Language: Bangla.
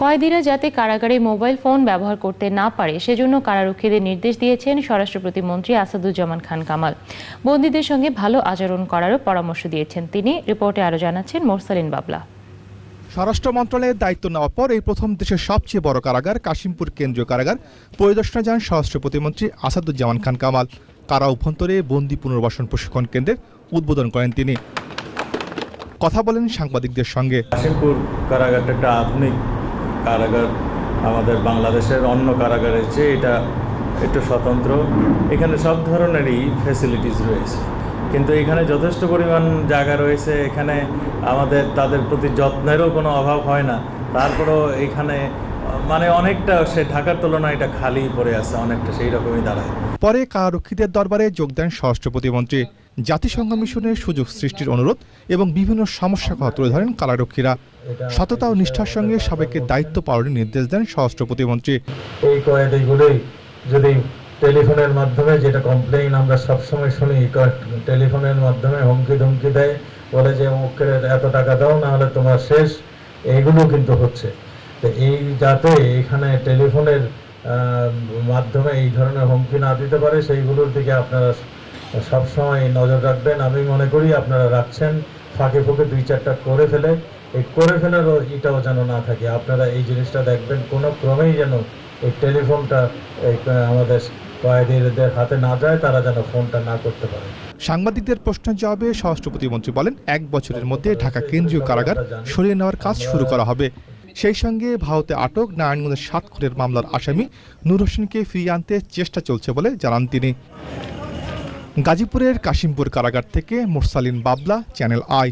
কয়েদিরা যাতে কারাগারে মোবাইল ফোন ব্যবহার করতে না পারে সেজন্য কারারক্ষীদের নির্দেশ দিয়েছেন স্বরাষ্ট্র প্রতিমন্ত্রী আসাদুজ্জামান খান কামাল। বন্দীদের সঙ্গে ভালো আচরণ করারও পরামর্শ দিয়েছেন তিনি। রিপোর্টে আরও জানাচ্ছেন মোরসালিন বাবলা। স্বরাষ্ট্র মন্ত্রণালয়ের দায়িত্ব নেওয়ার পর এই প্রথম দেশের সবচেয়ে বড় কারাগার কাশিমপুর কেন্দ্রীয় কারাগার পরিদর্শনে যান স্বরাষ্ট্র প্রতিমন্ত্রী আসাদুজ্জামান খান কামাল। কারা অভ্যন্তরে বন্দি পুনর্বাসন প্রশিক্ষণ কেন্দ্রের উদ্বোধন করেন তিনি। কথা বলেন সাংবাদিকদের সঙ্গে। কাশিমপুর কারাগারটা একটা আধুনিক কারাগার আমাদের বাংলাদেশের অন্য কারাগারের চেয়ে এটা একটু স্বতন্ত্র। এখানে সব ধরনেরই ফ্যাসিলিটিস রয়েছে। কিন্তু এখানে যথেষ্ট পরিমাণ জায়গা রয়েছে। এখানে আমাদের, তাদের প্রতি যত্নেরও কোনো অভাব হয় না। তারপরেও এখানে মানে অনেকটা সে ঢাকার তুলনায় এটা খালি পড়ে আছে, অনেকটা সেই রকমই দাঁড়ায়। পরে কারারক্ষীদের দরবারে যোগ দেন স্বরাষ্ট্র প্রতিমন্ত্রী। জাতিসংঘ মিশনের সুযোগ সৃষ্টির অনুরোধ এবং বিভিন্ন সমস্যা কথা তুলে ধরেন কালারক্ষীরা সততা ও নিষ্ঠার সঙ্গে সাবেকের দায়িত্ব পালনের নির্দেশ দেন স্বরাষ্ট্র প্রতিমন্ত্রী। এই কয়েদিগুলোই যদি টেলিফোনের মাধ্যমে যেটা কমপ্লেইন আমরা সবসময় শুনি টেলিফোনের মাধ্যমে হুমকি ধমকি দেয়, বলে যে অমুকের এত টাকা দাও না হলে তোমার শেষ। এইগুলো কিন্তু হচ্ছে। তো এই যাতে এখানে টেলিফোনের মাধ্যমে এই ধরনের হুমকি না দিতে পারে, সেইগুলোর দিকে আপনারা সবসময় নজর রাখবেন। আমি মনে করি আপনারা রাখছেন। ফাঁকে ফুঁকে দুই চারটা করে ফেলে। এই করে ফেলার এটাও যেন না থাকে। আপনারা এই জিনিসটা দেখবেন, কোনো ক্রমেই যেন এই টেলিফোনটা আমাদের কয়েদিদের হাতে না যায়, তারা যেন ফোনটা না করতে পারে। সাংবাদিকদের প্রশ্নের জবাবে স্বরাষ্ট্র প্রতিমন্ত্রী বলেন, এক বছরের মধ্যে ঢাকা কেন্দ্রীয় কারাগার সরিয়ে নেওয়ার কাজ শুরু করা হবে। সেই সঙ্গে ভারতে আটক নারায়ণগঞ্জের সাত খুনের মামলার আসামি নূর হোসেনকে ফিরিয়ে আনতে চেষ্টা চলছে বলে জানান তিনি। গাজীপুরের কাশিমপুর কারাগার থেকে মোরসালিন বাবলা চ্যানেল আই।